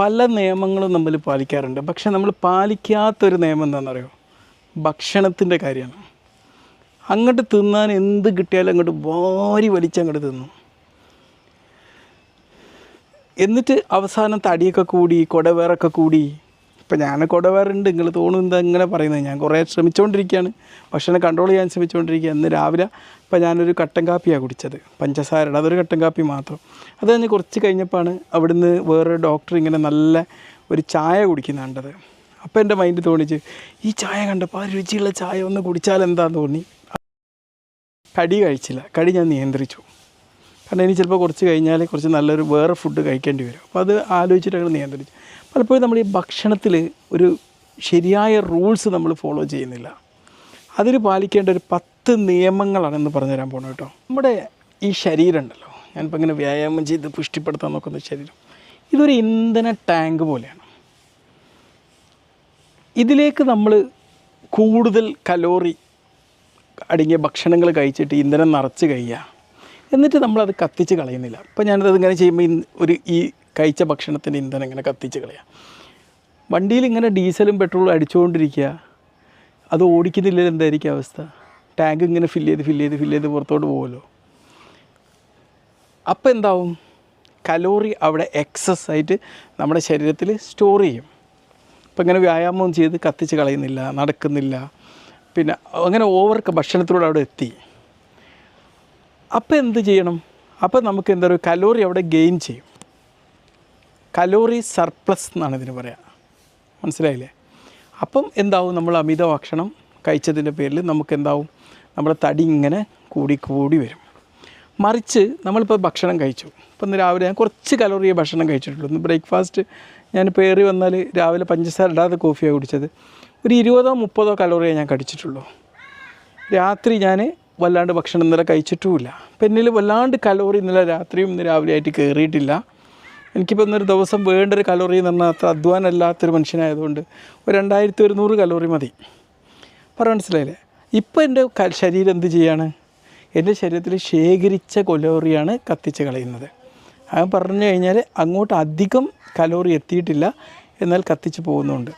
പല നിയമങ്ങളും നമ്മൾ പാലിക്കാറുണ്ട്. പക്ഷെ നമ്മൾ പാലിക്കാത്തൊരു നിയമം എന്താണെന്നറിയോ? ഭക്ഷണത്തിന്റെ കാര്യമാണ്. അങ്ങോട്ട് തിന്നാൻ എന്ത് കിട്ടിയാലും അങ്ങോട്ട് വാരി വലിച്ച് അങ്ങോട്ട് തിന്നു. എന്നിട്ട് അവസാനം തടിയൊക്കെ കൂടി കുടവേറൊക്കെ കൂടി ഇപ്പം ഞാൻ കുടവേറുണ്ട് നിങ്ങൾ തോന്നുന്നത് ഇങ്ങനെ പറയുന്നത്? ഞാൻ കുറേ ശ്രമിച്ചുകൊണ്ടിരിക്കുകയാണ് ഭക്ഷണം കൺട്രോൾ ചെയ്യാൻ ശ്രമിച്ചുകൊണ്ടിരിക്കുക ഇന്ന് രാവിലെ ഇപ്പം ഞാനൊരു കട്ടൻ കാപ്പിയാണ് കുടിച്ചത്. പഞ്ചസാരയുടെ. അതൊരു കട്ടൻ കാപ്പി മാത്രം. അത് കഴിഞ്ഞ് കുറച്ച് കഴിഞ്ഞപ്പോൾ അവിടുന്ന് വേറൊരു ഡോക്ടർ ഇങ്ങനെ നല്ല ഒരു ചായ കുടിക്കുന്ന കണ്ടത് അപ്പോൾ എന്റെ മൈൻഡ് തോന്നിച്ച് ഈ ചായ കണ്ടപ്പോൾ ആ രുചിയുള്ള ചായ ഒന്ന് കുടിച്ചാൽ എന്താന്ന് തോന്നി? കടി കഴിച്ചില്ല. കടി ഞാൻ നിയന്ത്രിച്ചു. കാരണം ഇനി ചിലപ്പോൾ കുറച്ച് കഴിഞ്ഞാൽ കുറച്ച് നല്ലൊരു വേറെ ഫുഡ് കഴിക്കേണ്ടി വരും. അപ്പോൾ അത് ആലോചിച്ചിട്ട് ഞങ്ങൾ നിയന്ത്രിച്ചു. പലപ്പോഴും നമ്മൾ ഈ ഭക്ഷണത്തിൽ ഒരു ശരിയായ റൂൾസ് നമ്മൾ ഫോളോ ചെയ്യുന്നില്ല. അതിന് പാലിക്കേണ്ട ഒരു പത്ത് നിയമങ്ങളാണെന്ന് പറഞ്ഞുതരാൻ പോകണം കേട്ടോ. നമ്മുടെ ഈ ശരീരം ഉണ്ടല്ലോ. ഞാനിപ്പോൾ ഇങ്ങനെ വ്യായാമം ചെയ്ത് പുഷ്ടിപ്പെടുത്താൻ നോക്കുന്ന ശരീരം. ഇതൊരു ഇന്ധന ടാങ്ക് പോലെയാണ്. ഇതിലേക്ക് നമ്മൾ കൂടുതൽ കലോറി അടങ്ങിയ ഭക്ഷണങ്ങൾ കഴിച്ചിട്ട് ഇന്ധനം നിറച്ച് കഴിയുക എന്നിട്ട് നമ്മളത് കത്തിച്ച് കളയുന്നില്ല. അപ്പോൾ ഞാനത് ഇങ്ങനെ ചെയ്യുമ്പോൾ ഒരു ഈ കഴിച്ച ഭക്ഷണത്തിന്റെ ഇന്ധനം ഇങ്ങനെ കത്തിച്ച് കളയാം. വണ്ടിയിൽ ഇങ്ങനെ ഡീസലും പെട്രോളും അടിച്ചുകൊണ്ടിരിക്കുക. അത് ഓടിക്കുന്നില്ല എന്തായിരിക്കും അവസ്ഥ? ടാങ്ക് ഇങ്ങനെ ഫില്ല് ചെയ്ത് ഫില്ല് ചെയ്ത് ഫില്ല് ചെയ്ത് പുറത്തോട്ട് പോകുമല്ലോ അപ്പോൾ എന്താവും? കലോറി അവിടെ എക്സസ് ആയിട്ട് നമ്മുടെ ശരീരത്തിൽ സ്റ്റോർ ചെയ്യും. അപ്പോൾ ഇങ്ങനെ വ്യായാമം ചെയ്ത് കത്തിച്ച് കളയുന്നില്ല നടക്കുന്നില്ല. പിന്നെ അങ്ങനെ ഓവർ ഭക്ഷണത്തിലൂടെ അവിടെ എത്തി. അപ്പോൾ എന്ത് ചെയ്യണം? അപ്പോൾ നമുക്ക് എന്താ പറയുക കലോറി അവിടെ ഗെയിൻ ചെയ്യും. കലോറി സർപ്ലസ് എന്നാണ് ഇതിന് പറയുക മനസ്സിലായില്ലേ? അപ്പം എന്താവും? നമ്മൾ അമിത ഭക്ഷണം കഴിച്ചതിന്റെ പേരിൽ നമുക്ക് എന്താവും? നമ്മുടെ തടി ഇങ്ങനെ കൂടി കൂടി വരും. മറിച്ച് നമ്മളിപ്പോൾ ഭക്ഷണം കഴിച്ചു. ഇപ്പം രാവിലെ ഞാൻ കുറച്ച് കലോറിയെ ഭക്ഷണം കഴിച്ചിട്ടുള്ളൂ. ഇന്ന് ബ്രേക്ക്ഫാസ്റ്റ് ഞാനിപ്പോൾ ഏറി വന്നാൽ രാവിലെ പഞ്ചസാര ഇടാതെ കോഫിയാണ് കുടിച്ചത്. ഒരു ഇരുപതോ മുപ്പതോ കലോറിയെ ഞാൻ കടിച്ചിട്ടുള്ളൂ. രാത്രി ഞാൻ വല്ലാണ്ട് ഭക്ഷണം ഇന്നലെ കഴിച്ചിട്ടുമില്ല. പെന്നിൽ വല്ലാണ്ട് കലോറി ഇന്നലെ രാത്രിയും ഇന്ന് രാവിലെ ആയിട്ട് കയറിയിട്ടില്ല. എനിക്കിപ്പോൾ ഇന്നൊരു ദിവസം വേണ്ട ഒരു കലോറി എന്ന് പറഞ്ഞാൽ അത്ര അധ്വാനമല്ലാത്തൊരു മനുഷ്യനായതുകൊണ്ട് ഒരു രണ്ടായിരത്തി ഒരുന്നൂറ് കലോറി മതി. പറ മനസ്സിലായില്ലേ? ഇപ്പോൾ എന്റെ ശരീരം എന്ത് ചെയ്യാണ്? എന്റെ ശരീരത്തിൽ ശേഖരിച്ച കലോറിയാണ് കത്തിച്ച് കളയുന്നത്. അത് പറഞ്ഞു കഴിഞ്ഞാൽ അങ്ങോട്ട് അധികം കലോറി എത്തിയിട്ടില്ല. എന്നാൽ കത്തിച്ച് പോകുന്നുണ്ട്.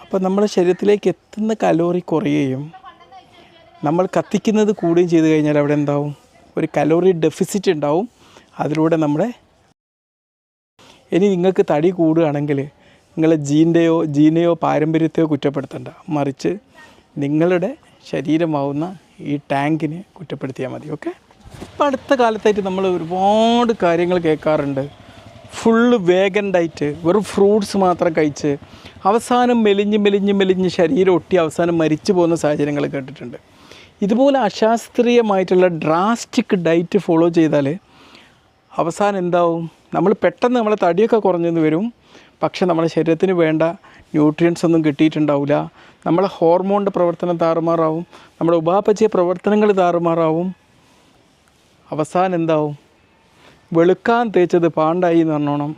അപ്പോൾ നമ്മുടെ ശരീരത്തിലേക്ക് എത്തുന്ന കലോറി കുറയുകയും നമ്മൾ കത്തിക്കുന്നത് കൂടുകയും ചെയ്തു കഴിഞ്ഞാൽ അവിടെ എന്താവും? ഒരു കലോറി ഡെഫിസിറ്റ് ഉണ്ടാവും. അതിലൂടെ നമ്മുടെ ഇനി നിങ്ങൾക്ക് തടി കൂടുകയാണെങ്കിൽ നിങ്ങളെ ജീന്റെയോ ജീനെയോ പാരമ്പര്യത്തെയോ കുറ്റപ്പെടുത്തണ്ട. മറിച്ച് നിങ്ങളുടെ ശരീരമാവുന്ന ഈ ടാങ്കിനെ കുറ്റപ്പെടുത്തിയാൽ മതി ഓക്കെ ഇപ്പം അടുത്ത കാലത്തായിട്ട് നമ്മൾ ഒരുപാട് കാര്യങ്ങൾ കേൾക്കാറുണ്ട്. ഫുള്ള് വേഗൻ ഡയറ്റ് വെറും ഫ്രൂട്ട്സ് മാത്രം കഴിച്ച് അവസാനം മെലിഞ്ഞ് മെലിഞ്ഞ് മെലിഞ്ഞ് ശരീരം ഒട്ടി അവസാനം മരിച്ചു പോകുന്ന സാഹചര്യങ്ങൾ കേട്ടിട്ടുണ്ട്. ഇതുപോലെ അശാസ്ത്രീയമായിട്ടുള്ള ഡ്രാസ്റ്റിക് ഡയറ്റ് ഫോളോ ചെയ്താൽ അവസാനം എന്താവും? നമ്മൾ പെട്ടെന്ന് നമ്മളെ തടിയൊക്കെ കുറഞ്ഞെന്ന് വരും. പക്ഷേ നമ്മുടെ ശരീരത്തിന് വേണ്ട ന്യൂട്രിയൻസ് ഒന്നും കിട്ടിയിട്ടുണ്ടാവില്ല നമ്മളെ ഹോർമോണിന്റെ പ്രവർത്തനം താറുമാറാവും. നമ്മുടെ ഉപാപചയ പ്രവർത്തനങ്ങൾ താറുമാറാവും. അവസാനം എന്താവും? വെളുക്കാൻ തേച്ചത് പാണ്ടായി എന്ന് പറഞ്ഞോണം.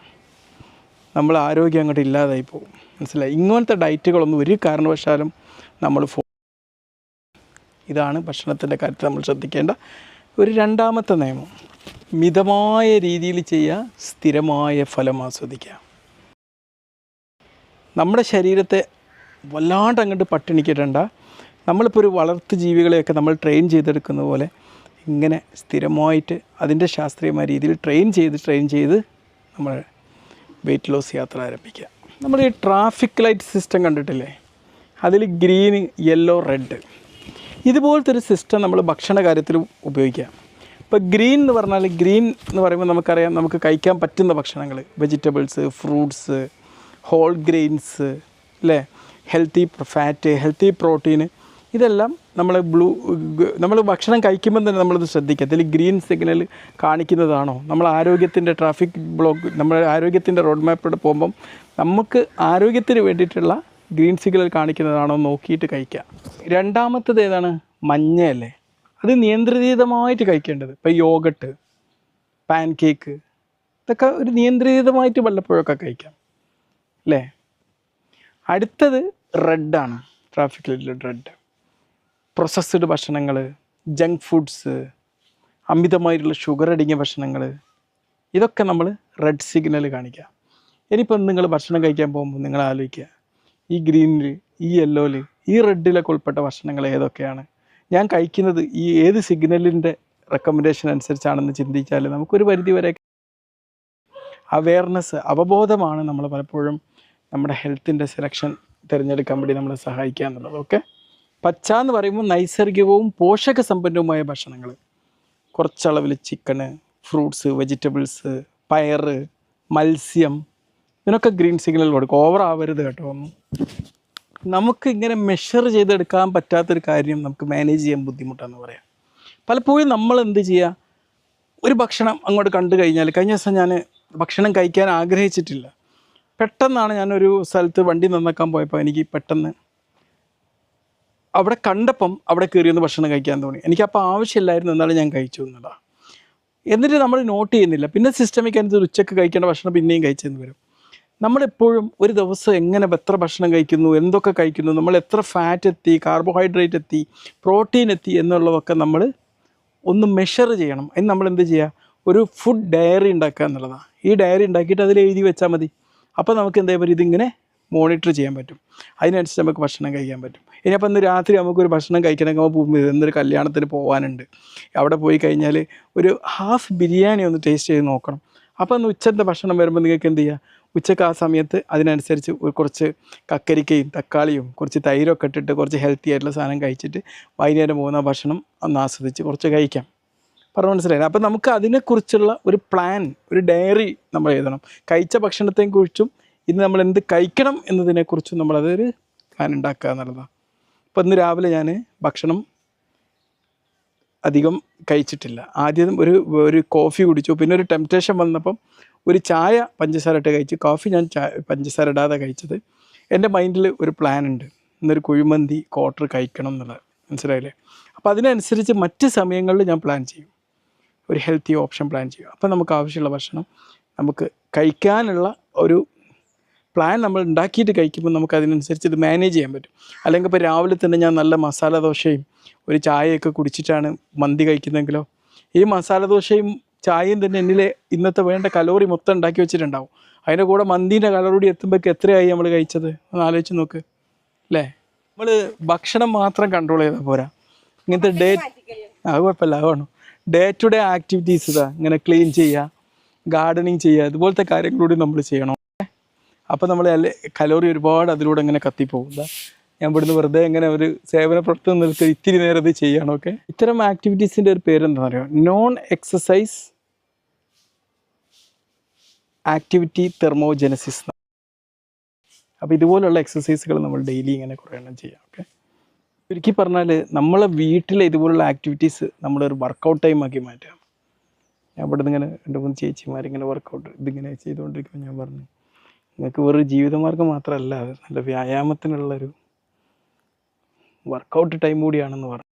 നമ്മൾ ആരോഗ്യം അങ്ങോട്ട് ഇല്ലാതായി പോകും. മനസ്സിലായി? ഇങ്ങനത്തെ ഡയറ്റുകളൊന്നും ഒരു കാരണവശാലും നമ്മൾ ഇതാണ് ഭക്ഷണത്തിന്റെ കാര്യത്തിൽ നമ്മൾ ശ്രദ്ധിക്കേണ്ട ഒരു രണ്ടാമത്തെ നിയമം. മിതമായ രീതിയിൽ ചെയ്യുക സ്ഥിരമായ ഫലം ആസ്വദിക്കുക. നമ്മുടെ ശരീരത്തെ വല്ലാണ്ട് അങ്ങോട്ട് പട്ടിണിക്കിടണ്ട. നമ്മളിപ്പോൾ ഒരു വളർത്തു ജീവികളെയൊക്കെ നമ്മൾ ട്രെയിൻ ചെയ്തെടുക്കുന്ന പോലെ ഇങ്ങനെ സ്ഥിരമായിട്ട് അതിന്റെ ശാസ്ത്രീയമായ രീതിയിൽ ട്രെയിൻ ചെയ്ത് ട്രെയിൻ ചെയ്ത് നമ്മൾ വെയിറ്റ് ലോസ് യാത്ര ആരംഭിക്കുക. നമ്മൾ ഈ ട്രാഫിക് ലൈറ്റ് സിസ്റ്റം കണ്ടിട്ടില്ലേ? അതിൽ ഗ്രീൻ യെല്ലോ റെഡ് ഇതുപോലത്തെ ഒരു സിസ്റ്റം നമ്മൾ ഭക്ഷണ കാര്യത്തിൽ ഉപയോഗിക്കാം ഇപ്പോൾ ഗ്രീൻ എന്ന് പറഞ്ഞാൽ ഗ്രീൻ എന്ന് പറയുമ്പോൾ നമുക്കറിയാം നമുക്ക് കഴിക്കാൻ പറ്റുന്ന ഭക്ഷണങ്ങൾ. വെജിറ്റബിൾസ് ഫ്രൂട്ട്സ് ഹോൾ ഗ്രെയിൻസ് അല്ലേ ഹെൽത്തി ഫാറ്റ് ഹെൽത്തി പ്രോട്ടീൻ ഇതെല്ലാം നമ്മൾ ബ്ലൂ നമ്മൾ ഭക്ഷണം കഴിക്കുമ്പോൾ തന്നെ നമ്മളത് ശ്രദ്ധിക്കുക. അതിൽ ഗ്രീൻ സിഗ്നൽ കാണിക്കുന്നതാണോ? നമ്മൾ ആരോഗ്യത്തിന്റെ ട്രാഫിക് ബ്ലോക്ക് നമ്മൾ ആരോഗ്യത്തിന്റെ റോഡ് മാപ്പിലൂടെ പോകുമ്പം നമുക്ക് ആരോഗ്യത്തിന് വേണ്ടിയിട്ടുള്ള ഗ്രീൻ സിഗ്നൽ കാണിക്കുന്നതാണോ നോക്കിയിട്ട് കഴിക്കുക. രണ്ടാമത്തത് ഏതാണ്? മഞ്ഞയല്ലേ. അത് നിയന്ത്രിതമായിട്ട് കഴിക്കേണ്ടത്. ഇപ്പോൾ യോഗട്ട് പാൻ കേക്ക് ഇതൊക്കെ ഒരു നിയന്ത്രിതമായിട്ട് വല്ലപ്പോഴൊക്കെ കഴിക്കാം. അല്ലേ? അടുത്തത് റെഡാണ് ട്രാഫിക് ലൈറ്റിൽ റെഡ് പ്രോസസ്ഡ് ഭക്ഷണങ്ങൾ ജങ്ക് ഫുഡ്സ് അമിതമായിട്ടുള്ള ഷുഗർ അടങ്ങിയ ഭക്ഷണങ്ങൾ ഇതൊക്കെ നമ്മൾ റെഡ് സിഗ്നൽ കാണിക്കുക. ഇനിയിപ്പോൾ നിങ്ങൾ ഭക്ഷണം കഴിക്കാൻ പോകുമ്പോൾ നിങ്ങൾ ആലോചിക്കുക. ഈ ഗ്രീനിൽ ഈ യെല്ലോയിൽ ഈ റെഡിലൊക്കെ ഉൾപ്പെട്ട ഭക്ഷണങ്ങൾ ഏതൊക്കെയാണ്? ഞാൻ കഴിക്കുന്നത് ഈ ഏത് സിഗ്നലിന്റെ റെക്കമെൻഡേഷൻ അനുസരിച്ചാണെന്ന് ചിന്തിച്ചാൽ നമുക്കൊരു പരിധി വരെ അവെയർനെസ് അവബോധമാണ് നമ്മൾ പലപ്പോഴും നമ്മുടെ ഹെൽത്തിന്റെ സെലക്ഷൻ തിരഞ്ഞെടുക്കാൻ വേണ്ടി നമ്മളെ സഹായിക്കുക എന്നുള്ളത് ഓക്കെ പച്ച എന്ന് പറയുമ്പോൾ നൈസർഗികവും പോഷക സമ്പന്നവുമായ ഭക്ഷണങ്ങൾ കുറച്ചളവിൽ ചിക്കന് ഫ്രൂട്ട്സ് വെജിറ്റബിൾസ് പയറ് മത്സ്യം ഇതിനൊക്കെ ഗ്രീൻ സിഗ്നൽ കൊടുക്കും. ഓവർ ആവരുത് കേട്ടോ. ഒന്നും നമുക്ക് ഇങ്ങനെ മെഷർ ചെയ്തെടുക്കാൻ പറ്റാത്തൊരു കാര്യം നമുക്ക് മാനേജ് ചെയ്യാൻ ബുദ്ധിമുട്ടാന്ന് പറയാം. പലപ്പോഴും നമ്മൾ എന്ത് ചെയ്യുക ഒരു ഭക്ഷണം അങ്ങോട്ട് കണ്ടു കഴിഞ്ഞാൽ കഴിഞ്ഞ ദിവസം ഞാൻ ഭക്ഷണം കഴിക്കാൻ ആഗ്രഹിച്ചിട്ടില്ല. പെട്ടെന്നാണ് ഞാനൊരു സ്ഥലത്ത് വണ്ടി നന്നാക്കാൻ പോയപ്പോൾ എനിക്ക് പെട്ടെന്ന് അവിടെ കണ്ടപ്പം അവിടെ കയറി ഒന്ന് ഭക്ഷണം കഴിക്കാൻ തോന്നി. എനിക്ക് അപ്പോൾ ആവശ്യമില്ലായിരുന്നു എന്നാലും ഞാൻ കഴിച്ചു എന്നതാണ് എന്നിട്ട് നമ്മൾ നോട്ട് ചെയ്യുന്നില്ല. പിന്നെ സിസ്റ്റമിക്കനുസരിച്ച് ഉച്ചയ്ക്ക് കഴിക്കേണ്ട ഭക്ഷണം പിന്നെയും കഴിച്ചെന്ന് വരും. നമ്മളെപ്പോഴും ഒരു ദിവസം എങ്ങനെ എത്ര ഭക്ഷണം കഴിക്കുന്നു എന്തൊക്കെ കഴിക്കുന്നു നമ്മൾ എത്ര ഫാറ്റ് എത്തി കാർബോഹൈഡ്രേറ്റ് എത്തി പ്രോട്ടീൻ എത്തി എന്നുള്ളതൊക്കെ നമ്മൾ ഒന്ന് മെഷർ ചെയ്യണം. അതിന് നമ്മൾ എന്ത് ചെയ്യുക? ഒരു ഫുഡ് ഡയറി ഉണ്ടാക്കുക എന്നുള്ളതാണ്. ഈ ഡയറി ഉണ്ടാക്കിയിട്ട് അതിൽ എഴുതി വെച്ചാൽ മതി. അപ്പോൾ നമുക്ക് എന്താ ഇതിങ്ങനെ മോണിറ്റർ ചെയ്യാൻ പറ്റും. അതിനനുസരിച്ച് നമുക്ക് ഭക്ഷണം കഴിക്കാൻ പറ്റും. ഇനി അപ്പോൾ ഇന്ന് രാത്രി നമുക്കൊരു ഭക്ഷണം കഴിക്കണമെങ്കിൽ പോകുമ്പോൾ എന്നൊരു കല്യാണത്തിന് പോകാനുണ്ട്. അവിടെ പോയി കഴിഞ്ഞാൽ ഒരു ഹാഫ് ബിരിയാണി ഒന്ന് ടേസ്റ്റ് ചെയ്ത് നോക്കണം. അപ്പോൾ ഒന്ന് ഉച്ചത്തെ ഭക്ഷണം വരുമ്പോൾ നിങ്ങൾക്ക് എന്ത് ചെയ്യുക? ഉച്ചയ്ക്ക് ആ സമയത്ത് അതിനനുസരിച്ച് കുറച്ച് കക്കരിക്കയും തക്കാളിയും കുറച്ച് തൈരൊക്കെ ഇട്ടിട്ട് കുറച്ച് ഹെൽത്തി ആയിട്ടുള്ള സാധനം കഴിച്ചിട്ട് വൈകുന്നേരം പോകുന്ന ഭക്ഷണം ഒന്ന് ആസ്വദിച്ച് കുറച്ച് കഴിക്കാം. പറഞ്ഞു മനസ്സിലായില്ല? അപ്പോൾ നമുക്ക് അതിനെക്കുറിച്ചുള്ള ഒരു പ്ലാൻ ഒരു ഡയറി നമ്മൾ എഴുതണം. കഴിച്ച ഭക്ഷണത്തെക്കുറിച്ചും ഇന്ന് നമ്മൾ എന്ത് കഴിക്കണം എന്നതിനെക്കുറിച്ചും നമ്മളതൊരു പ്ലാൻ ഉണ്ടാക്കുക എന്നുള്ളതാണ്. അപ്പോൾ ഇന്ന് രാവിലെ ഞാൻ ഭക്ഷണം അധികം കഴിച്ചിട്ടില്ല. ആദ്യം ഒരു ഒരു കോഫി കുടിച്ചു. പിന്നെ ഒരു ടെംപ്റ്റേഷൻ വന്നപ്പം ഒരു ചായ പഞ്ചസാര ഇട്ട് കഴിച്ച് കോഫി ഞാൻ ചായ പഞ്ചസാര ഇടാതെ കഴിച്ചത്. എന്റെ മൈൻഡിൽ ഒരു പ്ലാൻ ഉണ്ട്. ഇന്നൊരു കുഴിമന്തി ക്വാർട്ടർ കഴിക്കണം എന്നുള്ളത്. മനസ്സിലായില്ലേ? അപ്പോൾ അതിനനുസരിച്ച് മറ്റ് സമയങ്ങളിൽ ഞാൻ പ്ലാൻ ചെയ്യും. ഒരു ഹെൽത്തി ഓപ്ഷൻ പ്ലാൻ ചെയ്യും അപ്പോൾ നമുക്ക് ആവശ്യമുള്ള ഭക്ഷണം നമുക്ക് കഴിക്കാനുള്ള ഒരു പ്ലാൻ നമ്മൾ ഉണ്ടാക്കിയിട്ട് കഴിക്കുമ്പോൾ നമുക്ക് അതിനനുസരിച്ച് ഇത് മാനേജ് ചെയ്യാൻ പറ്റും. അല്ലെങ്കിൽ ഇപ്പോൾ രാവിലെ തന്നെ ഞാൻ നല്ല മസാല ദോശയും ഒരു ചായയൊക്കെ കുടിച്ചിട്ടാണ് മന്തി കഴിക്കുന്നതെങ്കിലോ ഈ മസാല ദോശയും ചായയും തന്നെ എന്നിലെ ഇന്നത്തെ വേണ്ട കലോറി മൊത്തം ഉണ്ടാക്കി വെച്ചിട്ടുണ്ടാവും. അതിന്റെ കൂടെ മന്തിന്റെ കലോറി എത്തുമ്പോഴേക്ക് എത്രയായി നമ്മൾ കഴിച്ചത്? ഒന്ന് ആലോചിച്ച് നോക്ക്. അല്ലേ നമ്മൾ ഭക്ഷണം മാത്രം കൺട്രോൾ ചെയ്താൽ പോരാ. ഇങ്ങനത്തെ ഡേ അത് കുഴപ്പമില്ല അതാണ് ഡേ ടു ഡേ ആക്ടിവിറ്റീസ് ഇതാ. ഇങ്ങനെ ക്ലീൻ ചെയ്യുക ഗാർഡനിങ് ചെയ്യുക ഇതുപോലത്തെ കാര്യങ്ങളൂടി നമ്മൾ ചെയ്യണം. അപ്പോൾ നമ്മൾ കലോറി ഒരുപാട് അതിലൂടെ ഇങ്ങനെ കത്തിപ്പോകും ഞാൻ ഇവിടുന്ന് വെറുതെ ഇങ്ങനെ ഒരു സേവന പ്രവർത്തനം നിർത്തി ഇത്തിരി നേരം ഇത് ചെയ്യണം ഓക്കെ ഇത്തരം ആക്ടിവിറ്റീസിന്റെ ഒരു പേരെന്താണെന്ന് അറിയാം പറയുക നോൺ എക്സസൈസ് ആക്ടിവിറ്റി തെർമോജനസിസ് അപ്പോൾ ഇതുപോലുള്ള എക്സസൈസുകൾ നമ്മൾ ഡെയിലി ഇങ്ങനെ കുറേ എണ്ണം ചെയ്യാം ഓക്കെ? ചുരുക്കി പറഞ്ഞാൽ നമ്മളെ വീട്ടിലെ ഇതുപോലുള്ള ആക്ടിവിറ്റീസ് നമ്മളൊരു വർക്കൗട്ട് ടൈം ആക്കി മാറ്റാം. ഞാൻ ഇവിടെ ഇങ്ങനെ രണ്ട് മൂന്ന് ചേച്ചിമാരിങ്ങനെ വർക്കൗട്ട് ഇതിങ്ങനെ ചെയ്തുകൊണ്ടിരിക്കുമ്പോൾ ഞാൻ പറഞ്ഞു നിങ്ങൾക്ക് വെറും ജീവിതമാർഗം മാത്രമല്ല നല്ല വ്യായാമത്തിനുള്ളൊരു വർക്കൗട്ട് ടൈം കൂടിയാണെന്ന് പറഞ്ഞു.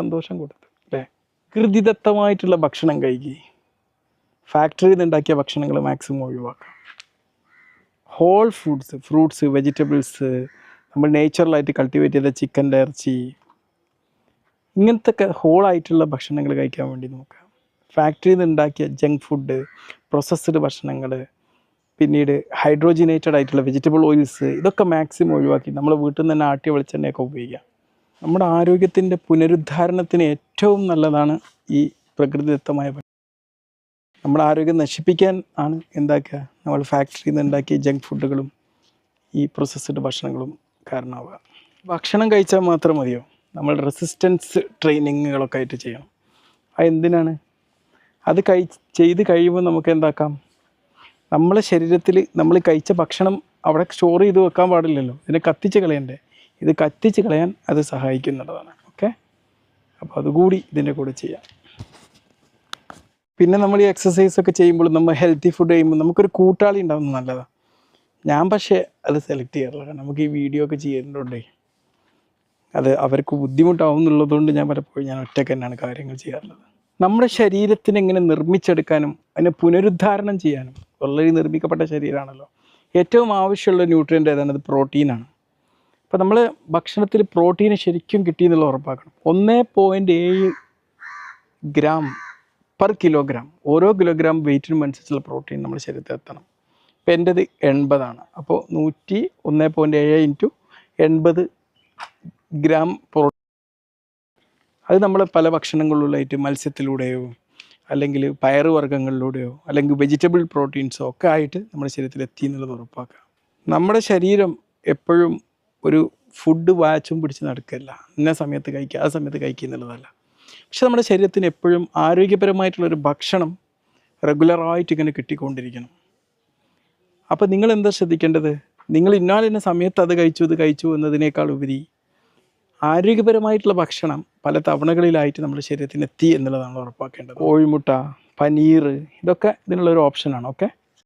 സന്തോഷം കൊടുത്തു അല്ലേ? കൃതിദത്തമായിട്ടുള്ള ഭക്ഷണം കഴിക്കുക ഫാക്ടറിയിൽ നിന്ന് ഉണ്ടാക്കിയ ഭക്ഷണങ്ങൾ മാക്സിമം ഒഴിവാക്കാം. ഹോൾ ഫുഡ്സ് ഫ്രൂട്ട്സ് വെജിറ്റബിൾസ് നമ്മൾ നേച്ചുറലായിട്ട് കൾട്ടിവേറ്റ് ചെയ്ത ചിക്കന്റെ ഇറച്ചി ഇങ്ങനത്തെ ഹോളായിട്ടുള്ള ഭക്ഷണങ്ങൾ കഴിക്കാൻ വേണ്ടി നോക്കാം ഫാക്ടറിയിൽ നിന്ന് ഉണ്ടാക്കിയ ജങ്ക് ഫുഡ് പ്രോസസ്ഡ് ഭക്ഷണങ്ങൾ പിന്നീട് ഹൈഡ്രോജിനേറ്റഡ് ആയിട്ടുള്ള വെജിറ്റബിൾ ഓയിൽസ് ഇതൊക്കെ മാക്സിമം ഒഴിവാക്കി നമ്മൾ വീട്ടിൽ നിന്ന് തന്നെ ആട്ടിയ വെളിച്ചെണ്ണയൊക്കെ ഉപയോഗിക്കാം നമ്മുടെ ആരോഗ്യത്തിന്റെ പുനരുദ്ധാരണത്തിന് ഏറ്റവും നല്ലതാണ് ഈ പ്രകൃതിദത്തമായ. നമ്മുടെ ആരോഗ്യം നശിപ്പിക്കാൻ ആണ് എന്താക്കുക? നമ്മൾ ഫാക്ടറിയിൽ നിന്ന് ഉണ്ടാക്കിയ ജങ്ക് ഫുഡുകളും ഈ പ്രോസസ്ഡ് ഭക്ഷണങ്ങളും കാരണമാവുക. ഭക്ഷണം കഴിച്ചാൽ മാത്രം മതിയോ? നമ്മൾ റെസിസ്റ്റൻസ് ട്രെയിനിങ്ങുകളൊക്കെ ആയിട്ട് ചെയ്യണം. അത് എന്തിനാണ്? അത് കഴി ചെയ്ത് കഴിയുമ്പോൾ നമുക്ക് എന്താക്കാം? നമ്മളെ ശരീരത്തിൽ നമ്മൾ കഴിച്ച ഭക്ഷണം അവിടെ സ്റ്റോർ ചെയ്ത് വെക്കാൻ പാടില്ലല്ലോ. ഇതിനെ കത്തിച്ച് കളയണ്ടേ? ഇത് കത്തിച്ച് കളയാൻ അത് സഹായിക്കുന്നുള്ളതാണ് ഓക്കെ അപ്പോൾ അതുകൂടി ഇതിന്റെ കൂടെ ചെയ്യാം. പിന്നെ നമ്മൾ ഈ എക്സസൈസ് ഒക്കെ ചെയ്യുമ്പോൾ നമ്മൾ ഹെൽത്തി ഫുഡ് ചെയ്യുമ്പോൾ നമുക്കൊരു കൂട്ടാളി ഉണ്ടാവുന്നത് നല്ലതാണ് ഞാൻ പക്ഷേ അത് സെലക്ട് ചെയ്യാറില്ല. നമുക്ക് ഈ വീഡിയോ ഒക്കെ ചെയ്യുന്നുണ്ടേ അത് അവർക്ക് ബുദ്ധിമുട്ടാവും എന്നുള്ളതുകൊണ്ട് ഞാൻ പലപ്പോഴും ഞാൻ ഒറ്റയ്ക്ക് തന്നെയാണ് കാര്യങ്ങൾ ചെയ്യാറുള്ളത്. നമ്മുടെ ശരീരത്തിന് എങ്ങനെ നിർമ്മിച്ചെടുക്കാനും അതിനെ പുനരുദ്ധാരണം ചെയ്യാനും ഓൾറെഡി നിർമ്മിക്കപ്പെട്ട ശരീരമാണല്ലോ. ഏറ്റവും ആവശ്യമുള്ള ന്യൂട്രിയന്റ് ഏതാണ് അത് പ്രോട്ടീനാണ് അപ്പോൾ നമ്മൾ ഭക്ഷണത്തിൽ പ്രോട്ടീൻ ശരിക്കും കിട്ടിയെന്നുള്ള ഉറപ്പാക്കണം. ഒന്നേ പോയിന്റ് ഏഴ് ഗ്രാം പെർ കിലോഗ്രാം ഓരോ കിലോഗ്രാം വെയിറ്റിനും അനുസരിച്ചുള്ള പ്രോട്ടീൻ നമ്മൾ ശരീരത്തിൽ എത്തണം. ഇപ്പം എന്റെത് എൺപതാണ്. അപ്പോൾ നൂറ്റി ഒന്ന് പോയിന്റ് ഏഴ് ഇന്റു എൺപത് ഗ്രാം പ്രോട്ടീൻ അത് നമ്മൾ പല ഭക്ഷണങ്ങളിലായിട്ട് മത്സ്യത്തിലൂടെയോ അല്ലെങ്കിൽ പയറുവർഗങ്ങളിലൂടെയോ അല്ലെങ്കിൽ വെജിറ്റബിൾ പ്രോട്ടീൻസോ ഒക്കെ ആയിട്ട് നമ്മുടെ ശരീരത്തിൽ എത്തി എന്നുള്ളത് ഉറപ്പാക്കുക. നമ്മുടെ ശരീരം എപ്പോഴും ഒരു ഫുഡ് വാച്ചും പിടിച്ച് നടക്കില്ല. ഇന്ന സമയത്ത് കഴിക്കുക ആ സമയത്ത് കഴിക്കുക എന്നുള്ളതല്ല. പക്ഷെ നമ്മുടെ ശരീരത്തിന് എപ്പോഴും ആരോഗ്യപരമായിട്ടുള്ളൊരു ഭക്ഷണം റെഗുലറായിട്ട് ഇങ്ങനെ കിട്ടിക്കൊണ്ടിരിക്കണം. അപ്പോൾ നിങ്ങൾ എന്താ ശ്രദ്ധിക്കേണ്ടത്? നിങ്ങൾ ഇന്നാലിന്ന സമയത്ത് അത് കഴിച്ചു ഇത് കഴിച്ചു എന്നതിനേക്കാൾ ഉപരി ആരോഗ്യപരമായിട്ടുള്ള ഭക്ഷണം പല തവണകളിലായിട്ട് നമ്മുടെ ശരീരത്തിന് എത്തി എന്നുള്ളതാണ് ഉറപ്പാക്കേണ്ടത്. കോഴിമുട്ട പനീർ ഇതൊക്കെ ഇതിനുള്ളൊരു ഓപ്ഷനാണ് ഓക്കെ?